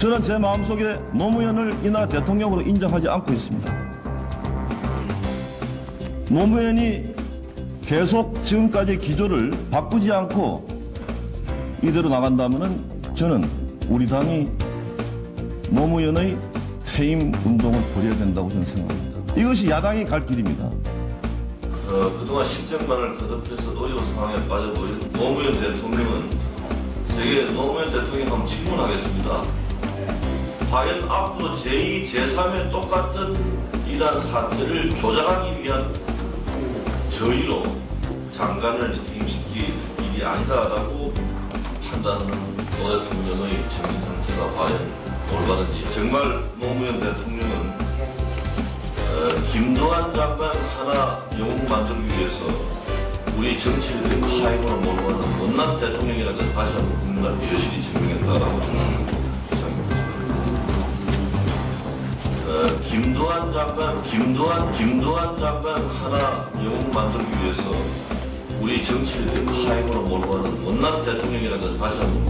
저는 제 마음속에 노무현을 이 나라 대통령으로 인정하지 않고 있습니다. 노무현이 계속 지금까지 기조를 바꾸지 않고 이대로 나간다면 저는 우리 당이 노무현의 퇴임 운동을 벌여야 된다고 저는 생각합니다. 이것이 야당이 갈 길입니다. 어, 그동안 실정만을 거듭해서 어려운 상황에 빠져버린 노무현 대통령은 제게 노무현 대통령 한번 질문하겠습니다. 과연 앞으로 제2, 제3의 똑같은 이러한 사태를 조장하기 위한 저희로 장관을 임시킬 일이 아니다라고 판단하는 노 대통령의 정신 상태가 과연 올바른지. 정말 노무현 대통령은 어, 김동완 장관 하나 영웅 만들기 위해서 우리 정치를 파행으로 몰고 가는 못난 대통령이라는 걸 다시 한번 국민한테 여실히 증명했다라고 김동완 장관, 김동완, 김동완 장관 하나 영웅 만들기 위해서 우리 정치를 파행으로 몰고 가는 못난 대통령이라는 걸 다시 한번